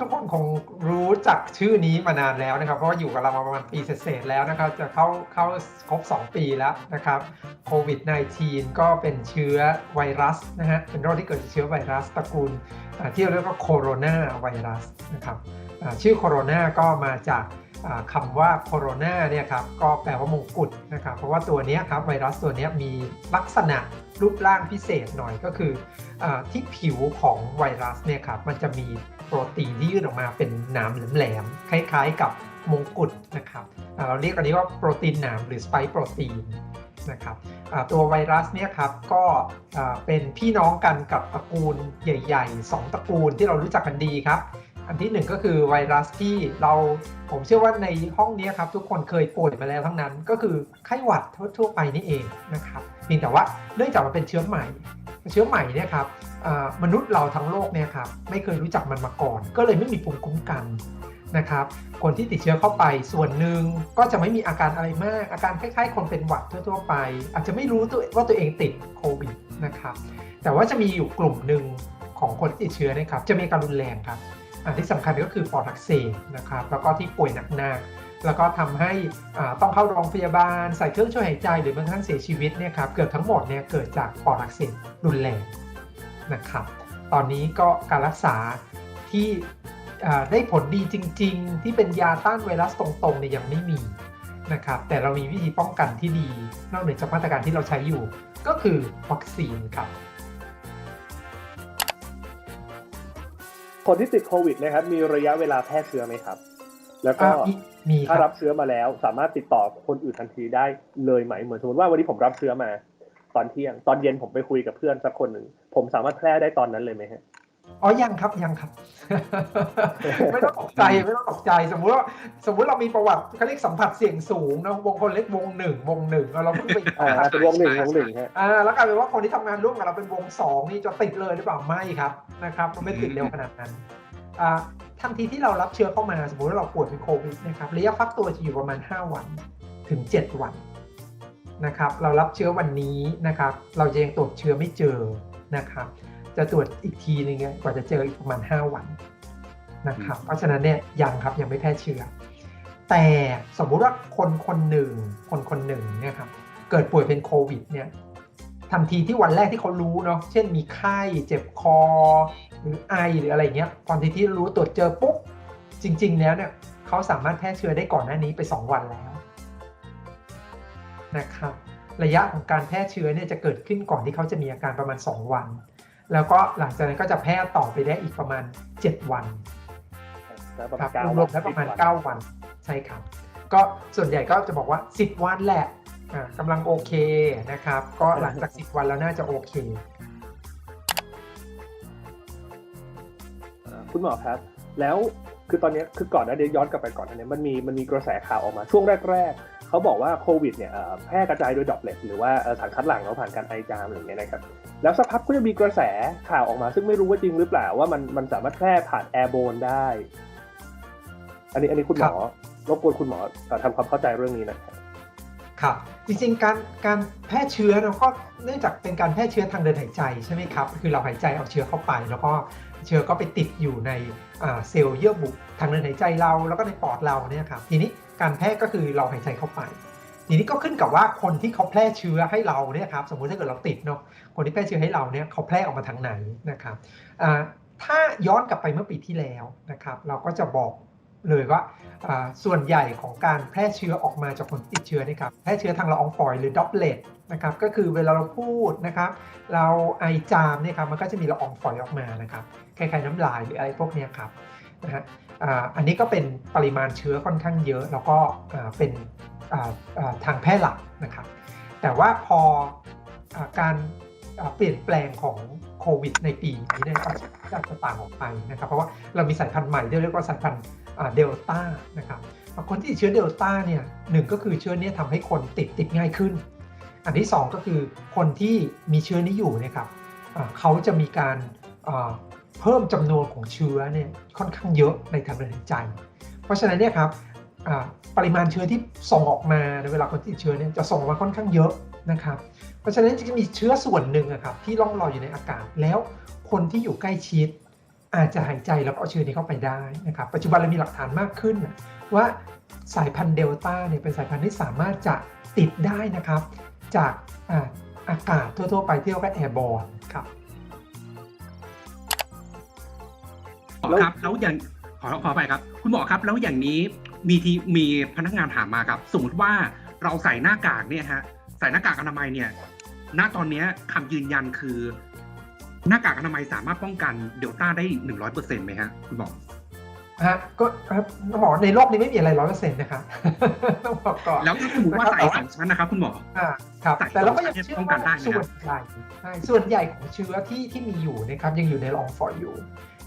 ทุกคนคงรู้จักชื่อนี้มานานแล้วนะครับ เพราะว่าอยู่กับเรามาประมาณปีเศษแล้วนะครับ จะเข้าเข้าครบ 2 ปีแล้วนะครับโควิด -19 ก็เป็นเชื้อไวรัสนะฮะเป็นโรคที่เกิดจากเชื้อไวรัสตระกูลที่เรียกว่าโคโรนาไวรัสนะครับชื่อโคโรนาก็มาจากอ่าคำว่าโคโรนาเนี่ยครับก็แปลว่ามงกุฎนะครับเพราะว่าตัวนี้ครับไวรัสตัวนี้มีลักษณะรูปร่างพิเศษหน่อยก็คืออที่ผิวของไวรัสเนี่ยครับมันจะมี โปรตีนที่ยืดออกมาเป็นหนามแหลมๆคล้ายๆ กับมงกุฎนะครับเราเรียกอันนี้ว่าโปรตีนหนามหรือสไปค์โปรตีนนะครับตัวไวรัสเนี่ยครับก็เป็นพี่น้องกันกับตระกูลใหญ่ ๆ 2 ตระกูลที่เรารู้จักกันดีครับ อันที่หนึ่งก็คือไวรัสที่เราผมเชื่อว่าในห้องนี้ครับทุกคนเคยป่วยมาแล้วทั้งนั้น ก็คือไข้หวัดทั่วๆไปนี่เองนะครับเพียงแต่ว่าเนื่องจากมันเป็นเชื้อใหม่ เชื้อใหม่เนี่ยครับมนุษย์เราทั้งโลกเนี่ยครับไม่เคยรู้จักมันมาก่อน ก็เลยไม่มีภูมิคุ้มกันนะครับ คนที่ติดเชื้อเข้าไปส่วนหนึ่งก็จะไม่มีอาการอะไรมาก อาการคล้ายๆ คนเป็นหวัดทั่วๆไป อาจจะไม่รู้ตัวว่าตัวเองติดโควิดนะครับ แต่ว่าจะมีอยู่กลุ่มหนึ่งของคนที่ติดเชื้อนะครับ จะมีการรุนแรงครับ อันที่สำคัญก็คือปอดอักเสบนะครับแล้วก็ที่ป่วยหนักๆแล้วก็ทำให้ต้องเข้าโรงพยาบาล ใส่เครื่องช่วยหายใจหรือบางครั้งเสียชีวิตเนี่ยครับเกือบทั้งหมดเนี่ยเกิดจากปอดอักเสบรุนแรงนะครับตอนนี้ก็การรักษาที่ได้ผลดีจริง ๆ ที่เป็นยาต้านไวรัสตรงๆเนี่ยยังไม่มีนะครับแต่เรามีวิธีป้องกันที่ดี นอกเหนือจากมาตรการที่เราใช้อยู่ ก็คือวัคซีนครับ คนที่ติดโควิดนะครับ มีระยะเวลาแพร่เชื้อไหมครับ แล้วก็อ่ามีมีคถ้ารัรับบเชื้อมาแล้ว สามารถติดต่อคนอื่นทันทีได้เลยไหมเหมือนสมมติว่าวันนี้ผมรับเชื้อมา ตอนเที่ยง ตอนเย็นผมไปคุยกับเพื่อนสักคนหนึ่งผมสามารถแพร่ได้ตอนนั้นเลยไหมฮะ อ๋อยังครับยังครับ ไม่ต้องตกใจไม่ต้องตกใจ สมมุติว่าสมมุติเรามีประวัติเขาเรียกสัมผัสเสี่ยงสูงนะวงคนเล็กวงหนึ่งวงหนึ่งแล้วเราเพิ่งไปอ่าเป็นวงหนึ่งวงหนึ่งฮะอ่าแล้วกลายเป็นว่าคนที่ทำงานร่วมกับเราเป็นวงสองนี่จะติดเลยหรือเปล่าไม่ครับนะครับมันไม่ติดเร็วขนาดนั้นอ่าทันทีที่เรารับเชื้อเข้ามาสมมติว่าเราป่วยเป็นโควิดนะครับระยะฟักตัวจะอยู่ประมาณ 5 วันถึง 7 วันนะครับ เรารับเชื้อวันนี้นะครับ เราจะยังตรวจเชื้อไม่เจอนะครับ จะตรวจอีกทีนึงเนี่ยกว่าจะเจออีกประมาณ 5 วันนะครับเพราะฉะนั้นเนี่ยยังครับยังไม่แพร่เชื้อ แต่สมมุติว่าคนคนหนึ่งคนคนหนึ่งเนี่ยครับเกิดป่วยเป็นโควิดเนี่ยทันทีที่วันแรกที่เขารู้เนาะเช่นมีไข้เจ็บคอ หรือไอหรืออะไรเงี้ยตอนที่ที่รู้ตรวจเจอปุ๊บจริง ๆ แล้วเนี่ยเขาสามารถแพร่เชื้อได้ก่อนหน้านี้ไป 2 วันแล้วนะครับระยะของการแพร่เชื้อเนี่ยจะเกิดขึ้นก่อนที่เขาจะมีอาการประมาณ 2 วัน แล้วก็หลังจากนั้นก็จะแพร่ต่อไปได้อีกประมาณ 7 วันแล้วประคมารัณบเก้ารวมๆแล้วประมาณ 9 วันใช่ครับ ก็ส่วนใหญ่ก็จะบอกว่า 10 วันแหละอ่ากำลังโอเคนะครับ ก็หลังจาก 10 วันแล้วน่าจะโอเคอ่าคุณหมอครับ แล้วคือตอนนี้คือก่อนหนะเดี๋ยวย้อนกลับไปก่อนอันนี้มันมีมันมีกระแสข่าวออกมาช่วงแรก ๆเขาบอกว่าโควิดเนี่ยเอ่อแพร่กระจายโดยดรอปเลตหรือว่าเอ่อสารคัดหลั่งเราผ่านการไอจามอะไรอย่างเงี้ยนะครับ แล้วสักพักก็จะมีกระแสข่าวออกมา ซึ่งไม่รู้ว่าจริงหรือเปล่าว่ามันมันสามารถแพร่ผ่านแอร์โบนได้ อันนี้อันนี้คุณหมอรบกวนคุณหมอเอ่อทำความเข้าใจเรื่องนี้หนะครับครับจริงๆการการแพร่เชื้อเราก็เนื่องจากเป็นการแพร่เชื้อทางเดินหายใจใช่ไหมครับ คือเราหายใจเอาเชื้อเข้าไป แล้วก็เชื้อก็ไปติดอยู่ในอ่าเซลล์เยื่อบุทางเดินหายใจเรา แล้วก็ในปอดเราเนี่ยครับทีนี้การแพร่ก็คือเราหายใจเข้าไป ทีนี้ก็ขึ้นกับว่าคนที่เขาแพร่เชื้อให้เราเนี่ยครับสมมุติถ้าเกิดเราติดเนาะคนที่แพร่เชื้อให้เราเนี่ยเขาแพร่ออกมาทางไหนนะครับถ้าย้อนกลับไปเมื่อปีที่แล้วนะครับ เราก็จะบอกเลยว่าส่วนใหญ่ของการแพร่เชื้อออกมาจากคนติดเชื้อนะครับแพร่เชื้อทางละอองฝอยหรือดอปเลตนะครับก็คือเวลาเราพูดนะครับเราไอจามเนี่ยครับมันก็จะมีละอองฝอยออกมานะครับคล้ายๆน้ำลายหรืออะไรพวกนี้ครับนะฮะอันนี้ก็เป็นปริมาณเชื้อค่อนข้างเยอะ แล้วก็เป็น ทางแพร่หลักนะครับ แต่ว่าพออการเปลี่ยนแปลงของโควิดในปีนี้เนี่ยก็จะต่างออกไปนะครับ เพราะว่าเรามีสายพันธุ์ใหม่ที่เรียกว่าสายพันธุ์เดลต้านะครับคนที่ติดเชื้อเดลต้าเนี่ยหนึ่งก็คือเชื้อนี้ทำให้คนติดติดง่ายขึ้น อันที่ 2 ก็คือคนที่มีเชื้อนี้อยู่นี่ยครับเขาจะมีการเพิ่มจำนวนของเชื้อเนี่ยค่อนข้างเยอะในทางเดินหายใจ เพราะฉะนั้นเนี่ยครับ ปริมาณเชื้อที่ส่งออกมาในเวลาคนติดเชื้อเนี่ยจะส่งออกมาค่อนข้างเยอะนะครับ เพราะฉะนั้นจะมีเชื้อส่วนหนึ่งอะครับที่ล่องลอยอยู่ในอากาศแล้วคนที่อยู่ใกล้ชิด อาจจะหายใจแล้วก็เอาเชื้อนี้เข้าไปได้นะครับ ปัจจุบันเรามีหลักฐานมากขึ้น ว่าสายพันธุ์เดลต้าเนี่ยเป็นสายพันธุ์ที่สามารถจะติดได้นะครับ จากอาอากาศทั่วๆไปที่เรียกว่าแอร์บอลครับหมอครับแล้วอย่างขอขอไปครับ คุณหมอครับแล้วอย่างนี้ มีทีมีพนักงานถามมาครับ สมมติว่าเราใส่หน้ากากเนี่ยฮะใส่หน้ากากอนามัยเนี่ยณตอนเนี้ยคำยืนยันคือ หน้ากากอนามัยสามารถป้องกันเดลต้าได้หนึ่งร้อยเปอร์เซ็นต์ไหมฮะคุณหมอฮะก็ครับหมอในโลกนี้ไม่มีอะไรร้อยเปอร์เซ็นต์นะครับต้องบอกก่อนแล้วถ้าสมมติว่าใส่สองชั้นนะครับคุณหมออ่าครับใส่แต่เราก็ยังเชื่อป้องกัว่านได้ไหมส่ครัวบนใหญ่ใช่ส่วนใหญ่ของเชื้อที่ที่มีอยู่นะครับยังอยู่ในละอองฝอยอยู่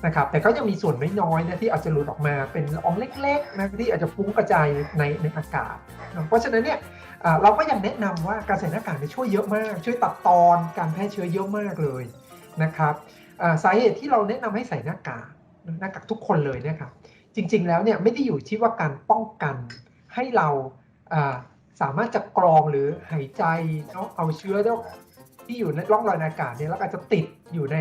นะครับแต่ก็ยังมีส่วนน้อยๆนะที่อาจจะหลุดออกมาเป็นละอองเล็กๆนะที่อาจจะฟุ้งกระจายในในอากาศนะเพราะฉะนั้นเนี่ยเราก็ยังแนะนำว่าการใส่หน้ากากมีช่วยเยอะมาก ช่วยตัดตอนการแพร่เชื้อเยอะมากเลยนะครับสาเหตุที่เราแนะนำให้ใส่หน้ากากหน้ากากทุกคนเลยนะครับจริง ๆแล้วเนี่ยไม่ได้อยู่ที่ว่าการป้องกันให้เราสามารถจะกรองหรือหายใจเนาะเอาเชื้อที่อยู่ในร่องรอยอากาศเนี่ยแล้วอาจจะติดอยู่ใน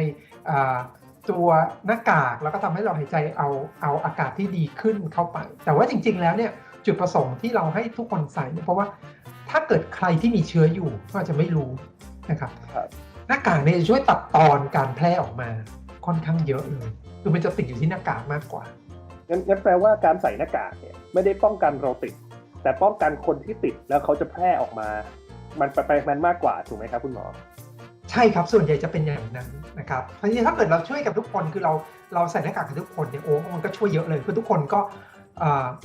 ตัวหน้ากากแล้วก็ทำให้เราหายใจเอาเอาอากาศที่ดีขึ้นเข้าไป แต่ว่าจริง ๆ แล้วเนี่ยจุดประสงค์ที่เราให้ทุกคนใส่เนี่ยเพราะว่าถ้าเกิดใครที่มีเชื้ออยู่ก็อาจจะไม่รู้นะครับครับหน้ากากเนี่ยจะช่วยตัดตอนการแพร่ออกมาค่อนข้างเยอะเลยคือมันจะติดอยู่ที่หน้ากากมากกว่างั้นงั้นแปลว่าการใส่หน้ากากเนี่ยไม่ได้ป้องกันเราติด แต่ป้องกันคนที่ติดแล้วเขาจะแพร่ออกมา มันไปไปมันมากกว่าถูกไหมครับคุณหมอ ใช่ครับส่วนใหญ่จะเป็นอย่างนั้นนะครับเพราะฉะนั้นถ้าเกิดเราช่วยกับทุกคนคือเราเราใส่หน้ากากกับทุกคนเนี่ยโอ้มันก็ช่วยเยอะเลยคือทุกคนก็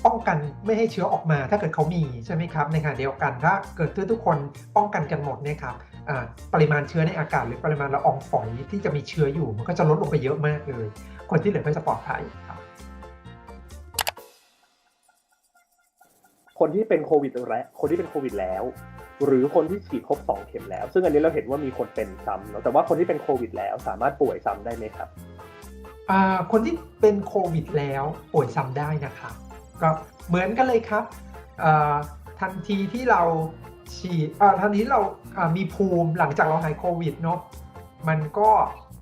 ป้องกันไม่ให้เชื้อออกมา ถ้าเกิดเขามีใช่ไหมครับในขณะเดียวกันถ้าเกิดทุกคนป้องกันกันหมดเนี่ยครับปริมาณเชื้อในอากาศหรือปริมาณละอองฝอยที่จะมีเชื้ออยู่ มันก็จะลดลงไปเยอะมากเลย คนที่เหลือก็จะปลอดภัยครับคนที่เป็นโควิดแล้วคนที่เป็นโควิดแล้ว หรือคนที่ฉีดครบสองเข็มแล้ว ซึ่งอันนี้เราเห็นว่ามีคนเป็นซ้ำเนอะแต่ว่าคนที่เป็นโควิดแล้วสามารถป่วยซ้ำได้ไหมครับคนที่เป็นโควิดแล้วป่วยซ้ำได้นะครับก็เหมือนกันเลยครับทันทีที่เราฉีดอ่าทันทีเรามีภูมิหลังจากเราหายโควิดเนาะมันก็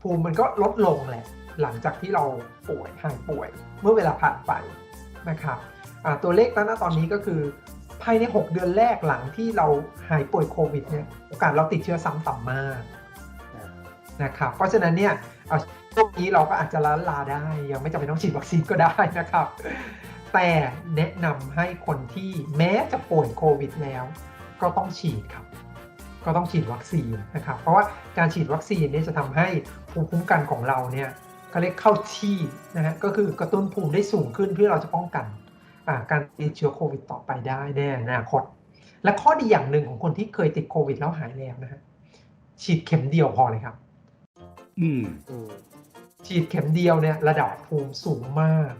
ภูมิมันก็ลดลงแหละหลังจากที่เราป่วยหายป่วยเมื่อเวลาผ่านไปนะครับตัวเลขณตอนนี้ก็คือ ภายใน 6 เดือนแรกหลังที่เราหายป่วยโควิดเนี่ยโอกาสเราติดเชื้อซ้ำต่ำมากนะครับเพราะฉะนั้นเนี่ยเอาช่วงนี้เราก็อาจจะล้านลาได้ ยังไม่จำเป็นต้องฉีดวัคซีนก็ได้นะครับ แต่แนะนำให้คนที่แม้จะป่วยโควิดแล้ว ก็ต้องฉีดครับ ก็ต้องฉีดวัคซีนนะครับ เพราะว่าการฉีดวัคซีนเนี่ยจะทำให้ภูมิคุ้มกันของเราเนี่ยเขาเรียกเข้าที่นะฮะก็คือกระตุ้นภูมิได้สูงขึ้นเพื่อเราจะป้องกันอ่า การติดเชื้อโควิดต่อไปได้ในอนาคต และข้อดีอย่างหนึ่งของคนที่เคยติดโควิดแล้วหายแล้วนะฮะฉีดเข็มเดียวพอเลยครับ อืมอืมฉีดเข็มเดียวเนี่ยระดับภูมิสูงมาก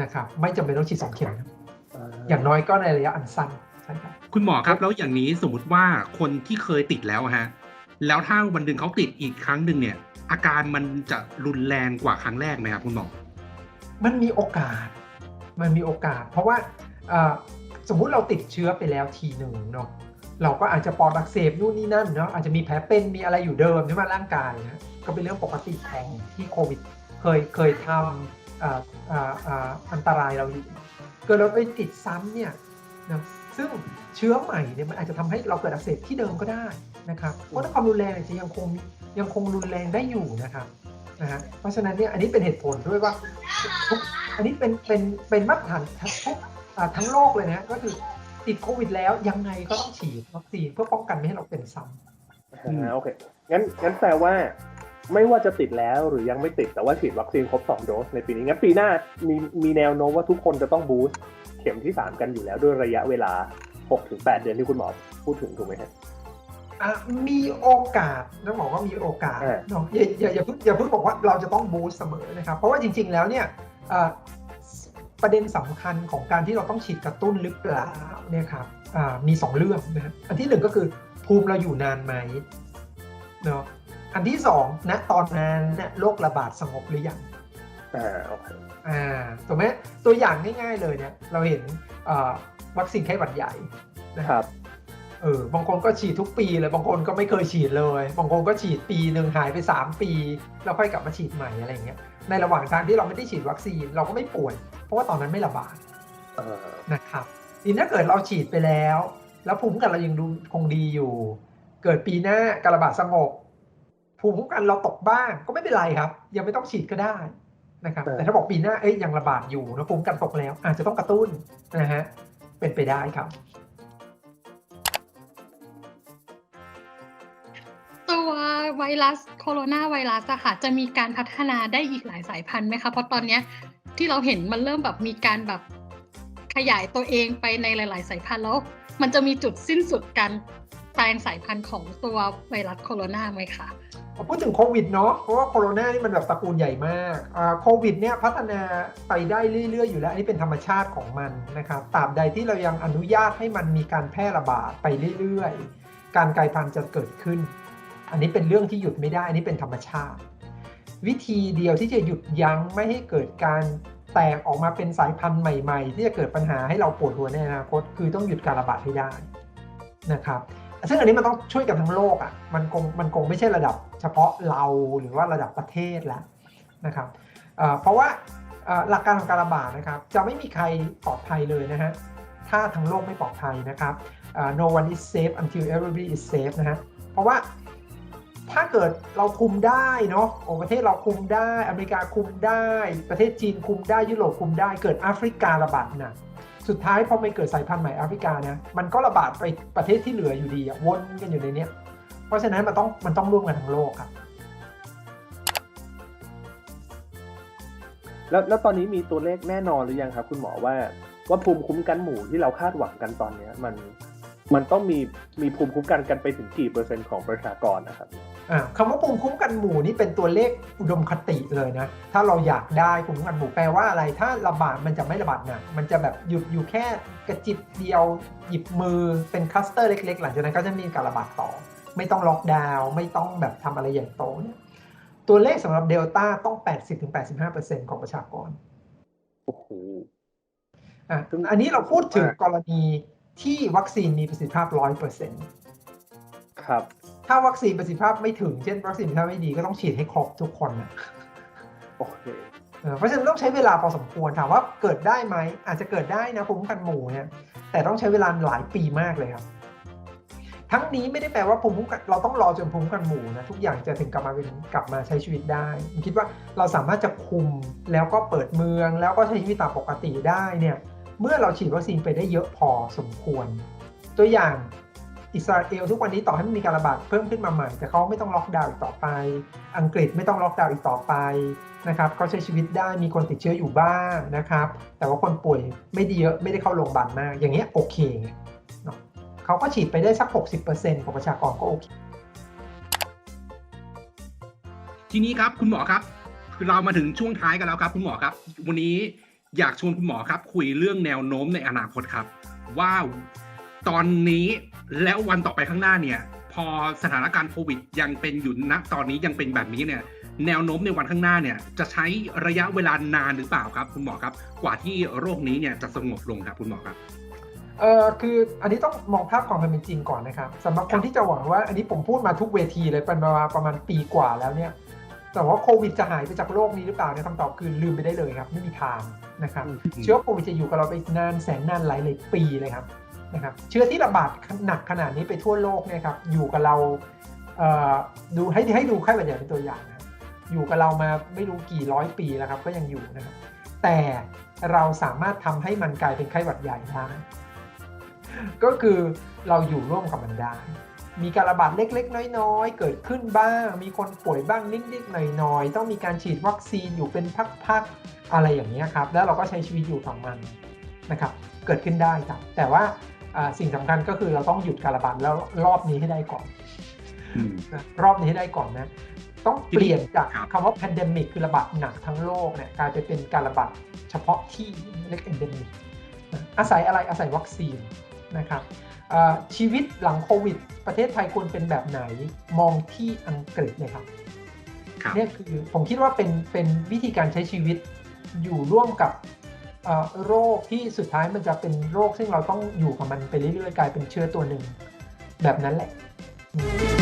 นะครับ ไม่จำเป็นต้องฉีดสองเข็มนะอย่างน้อยก็ในระยะอันสั้นใช่ครับคุณหมอครับแล้วอย่างนี้สมมติว่าคนที่เคยติดแล้วอะฮะแล้วถ้าวันหนึ่งเขาติดอีกครั้งหนึ่งเนี่ย อาการมันจะรุนแรงกว่าครั้งแรกไหมครับคุณหมอ มันมีโอกาส มันมีโอกาส เพราะว่าสมมุติเราติดเชื้อไปแล้วทีหนึ่งเนาะเราก็อาจจะปอดอักเสบนู่นนี่นั่นเนาะอาจจะมีแผลเป็นมีอะไรอยู่เดิมใช่ไหมร่างกายนะก็เป็นเรื่องปกติของที่โควิด เคยเคยทำอันตรายเราอยู่เกิดเราไปติดซ้ำเนี่ยนะซึ่งเชื้อใหม่เนี่ยมันอาจจะทำให้เราเกิดอักเสบที่เดิมก็ได้นะครับเพราะถ้าความรุนแรงจะยังคงยังคงรุนแรงได้อยู่นะครับ นะฮะเพราะฉะนั้นเนี่ยอันนี้เป็นเหตุผลด้วยว่าทุกอันนี้เป็นเป็นเป็นมาตรฐานทุกทั้งโลกเลยนะก็คือติดโควิดแล้วยังไงก็ต้องฉีดวัคซีนเพื่อป้องกันไม่ให้เราเป็นซ้ำโอเคงั้นงั้นแปลว่าไม่ว่าจะติดแล้วหรือยังไม่ติดแต่ว่าฉีดวัคซีนครบ 2 โดสในปีนี้งั้นปีหน้ามีมีแนวโน้มว่าทุกคนจะต้องบูสต์เข็มที่ 3 กันอยู่แล้วด้วยระยะเวลา 6-8 เดือนที่คุณหมอพูดถึงถูกไหมครับ มีโอกาสต้องบอกว่ามีโอกาสเออเนาะอย่าอย่าอย่าเพิ่งอย่าเพิ่งบอกว่าเราจะต้องบูสต์เสมอนะครับ เพราะว่าจริง ๆ แล้วเนี่ยอะประเด็นสำคัญของการที่เราต้องฉีดกระตุ้นหรือเปล่าเนี่ยครับอ่ามีสองเรื่องนะฮะอันที่หนึ่งก็คือภูมิเราอยู่นานไหมเนาะอันที่สองณตอนนั้นเนี่ยโรคระบาดสงบหรือยังอ่าโอเคอ่าถูกไหมตัวอย่างง่ายๆเลยเนี่ยเราเห็นอ่าวัคซีนไข้หวัดใหญ่นะคครับรับ เออบางคนก็ฉีดทุกปีเลยบางคนก็ไม่เคยฉีดเลย บางคนก็ฉีดปีหนึ่งหายไป 3 ปี แล้วค่อยกลับมาฉีดใหม่อะไรอย่างเงี้ยในระหว่างทางที่เราไม่ได้ฉีดวัคซีนเราก็ไม่ป่วย เพราะว่าตอนนั้นไม่ระบาดเออนะครับทีนี้ถ้าเกิดเราฉีดไปแล้ว แล้วภูมิคุ้มกันเรายังดูคงดีอยู่ เกิดปีหน้าการระบาดสงบภูมิคุ้มกันเราตกบ้างก็ไม่เป็นไรครับ ยังไม่ต้องฉีดก็ได้นะครับแต่ถ้าบอกปีหน้าเอ้ยยังระบาดอยู่นะภูมิคุ้มกันตกแล้ว อาจจะต้องกระตุ้นนะฮะเป็นไปได้ครับ ตัวไวรัสโคโรนาไวรัสอะค่ะจะมีการพัฒนาได้อีกหลายสายพันธุ์ไหมคะ เพราะตอนเนี้ยที่เราเห็นมันเริ่มแบบมีการแบบขยายตัวเองไปในหลาย ๆ สายพันธุ์แล้ว มันจะมีจุดสิ้นสุดการแปลงสายพันธุ์ของตัวไวรัสโคโรนาไหมคะพูดถึงโควิดเนาะเพราะว่าโคโรนานี่มันแบบตระกูลใหญ่มากโควิดเนี่ยพัฒนาไปได้เรื่อย ๆ อยู่แล้ว อันนี้เป็นธรรมชาติของมันนะครับตราบใดที่เรายังอนุญาตให้มันมีการแพร่ระบาดไปเรื่อย ๆ การกลายพันธุ์จะเกิดขึ้น อันนี้เป็นเรื่องที่หยุดไม่ได้อันนี้เป็นธรรมชาติ วิธีเดียวที่จะหยุดยั้งไม่ให้เกิดการแตกออกมาเป็นสายพันธุ์ใหม่ ๆ ที่จะเกิดปัญหาให้เราปวดหัวในอนาคต คือต้องหยุดการระบาดให้ได้นะครับซึ่งอันนี้มันต้องช่วยกันทั้งโลกอะมันคงมันคงไม่ใช่ระดับเฉพาะเราหรือว่าระดับประเทศแล้วนะครับเพราะว่าหลักการของการระบาดนะครับ จะไม่มีใครปลอดภัยเลยนะฮะถ้าทั้งโลกไม่ปลอดภัยนะครับ no one is safe until everybody is safe นะฮะเพราะว่า ถ้าเกิดเราคุมได้เนาะโอ้ประเทศเราคุมได้ อเมริกาคุมได้ ประเทศจีนคุมได้ ยุโรปคุมได้ เกิดแอฟริการะบาดหนักสุดท้ายพอไม่เกิดสายพันธุ์ใหม่แอฟริกาเนี่ยมันก็ระบาดไปประเทศที่เหลืออยู่ดีอะวนกันอยู่ในนี้เพราะฉะนั้นมันต้องมันต้องร่วมกันทั้งโลกครับ แล้วแล้วตอนนี้มีตัวเลขแน่นอนหรือยังครับ คุณหมอว่าว่าภูมิคุ้มกันหมู่ที่เราคาดหวังกันตอนเนี้ยมัน มันต้องมีมีภูมิคุ้มกันกันไปถึงกี่เปอร์เซ็นต์ของประชากรนะครับอ่าคำว่าภูมิคุ้มกันหมู่นี่เป็นตัวเลขอุดมคติเลยนะ ถ้าเราอยากได้ภูมิคุ้มกันหมู่แปลว่าอะไร ถ้าระบาดมันจะไม่ระบาดหนักมันจะแบบหยุดอยู่แค่กระจิบเดียวหยิบมือเป็นคลัสเตอร์เล็ก ๆ หลังจากนั้นก็จะมีการระบาดต่อ ไม่ต้องล็อกดาวน์ไม่ต้องแบบทำอะไรอย่างโตเนี่ยตัวเลขสำหรับเดลต้าต้อง 80-85%ของประชากรโอ้โหอะซึ่งอันนี้เราพูดถึงมากกรณี ที่วัคซีนมีประสิทธิภาพ100%ครับ ถ้าวัคซีนประสิทธิภาพไม่ถึง เช่น วัคซีนประสิทธิภาพไม่ดีก็ต้องฉีดให้ครบทุกคนนะโอเคเออเพราะฉะนั้นต้องใช้เวลาพอสมควรถามว่าเกิดได้ไหมอาจจะเกิดได้นะภูมิคุ้มกันหมู่เนี่ยแต่ต้องใช้เวลาหลายปีมากเลยครับ ทั้งนี้ไม่ได้แปลว่าภูมิคุ้มกันเราต้องรอจนภูมิคุ้มกันหมู่นะทุกอย่างจะถึงกลับมาเป็นกลับมาใช้ชีวิตได้ผมคิดว่าเราสามารถจะคุมแล้วก็เปิดเมืองแล้วก็ใช้ชีวิตตามปกติได้เนี่ย เมื่อเราฉีดวัคซีนไปได้เยอะพอสมควร ตัวอย่างอิสราเอลทุกวันนี้ต่อให้มันมีการระบาดเพิ่มขึ้นมาใหม่ แต่เขาไม่ต้องล็อกดาวน์อีกต่อไป อังกฤษไม่ต้องล็อกดาวน์อีกต่อไปนะครับเขาใช้ชีวิตได้มีคนติดเชื้ออยู่บ้างนะครับ แต่ว่าคนป่วยไม่ได้เยอะไม่ได้เข้าโรงพยาบาลมาก อย่างเงี้ยโอเคเนาะเขาก็ฉีดไปได้สัก 60%ของประชากรก็โอเค ทีนี้ครับคุณหมอครับ เรามาถึงช่วงท้ายกันแล้วครับ คุณหมอครับ วันนี้ อยากชวนคุณหมอครับ คุยเรื่องแนวโน้มในอนาคตครับ ว่าตอนนี้แล้ววันต่อไปข้างหน้าเนี่ย พอสถานการณ์โควิดยังเป็นอยู่ณตอนนี้ยังเป็นแบบนี้เนี่ยแนวโน้มในวันข้างหน้าเนี่ย จะใช้ระยะเวลานานหรือเปล่าครับ คุณหมอครับ กว่าที่โรคนี้เนี่ยจะสงบลงครับคุณหมอครับเออคืออันนี้ต้องมองภาพความเป็นจริงก่อนนะครับสำหรับคนที่จะหวังว่า อันนี้ผมพูดมาทุกเวทีเลยเป็นมาประมาณปีกว่าแล้วเนี่ย แต่ว่าโควิดจะหายไปจากโลกนี้หรือเปล่าเนี่ยคำตอบคือลืมไปได้เลยครับ ไม่มีทางนะครับอืมเชื้อโควิดจะอยู่กับเราไปนานแสนนานหลายหลายปีเลยครับนะครับเชื้อที่ระบาดหนักขนาดนี้ไปทั่วโลกเนี่ยครับอยู่กับเราเอ่อดูให้ให้ดูไข้หวัดใหญ่เป็นตัวอย่างนะครับอยู่กับเรามาไม่รู้กี่ร้อยปีแล้วครับก็ยังอยู่นะครับแต่เราสามารถทำให้มันกลายเป็นไข้หวัดใหญ่ได้ก็คือเราอยู่ร่วมกับมันได้ มีการระบาดเล็กๆ น้อยๆ เกิดขึ้นบ้าง มีคนป่วยบ้างนิดๆ หน่อยๆ ต้องมีการฉีดวัคซีนอยู่เป็นพักๆ อะไรอย่างนี้ยครับ แล้วเราก็ใช้ชีวิตอยู่ของมันนะครับ เกิดขึ้นได้ครับ แต่ว่าอ่าสิ่งสำคัญก็คือเราต้องหยุดการระบาดแล้วรอบนี้ให้ได้ก่อนอืมนะรอบนี้ให้ได้ก่อนนะ ต้องเปลี่ยนจากครับคำว่า pandemic คือระบาดหนักทั้งโลกเนี่ยกลายไปเป็นการระบาดเฉพาะที่เรียก endemic นะอาศัยอะไรอาศัยวัคซีนนะครับอ่า ชีวิตหลังโควิด ประเทศไทยควรเป็นแบบไหนมองที่อังกฤษเลยครับครับเนี่ยคือผมคิดว่าเป็นเป็นวิธีการใช้ชีวิตอยู่ร่วมกับเอ่อโรคที่สุดท้ายมันจะเป็นโรคซึ่งเราต้องอยู่กับมันไปเรื่อยๆกลายเป็นเชื้อตัวหนึ่ง แบบนั้นแหละอืม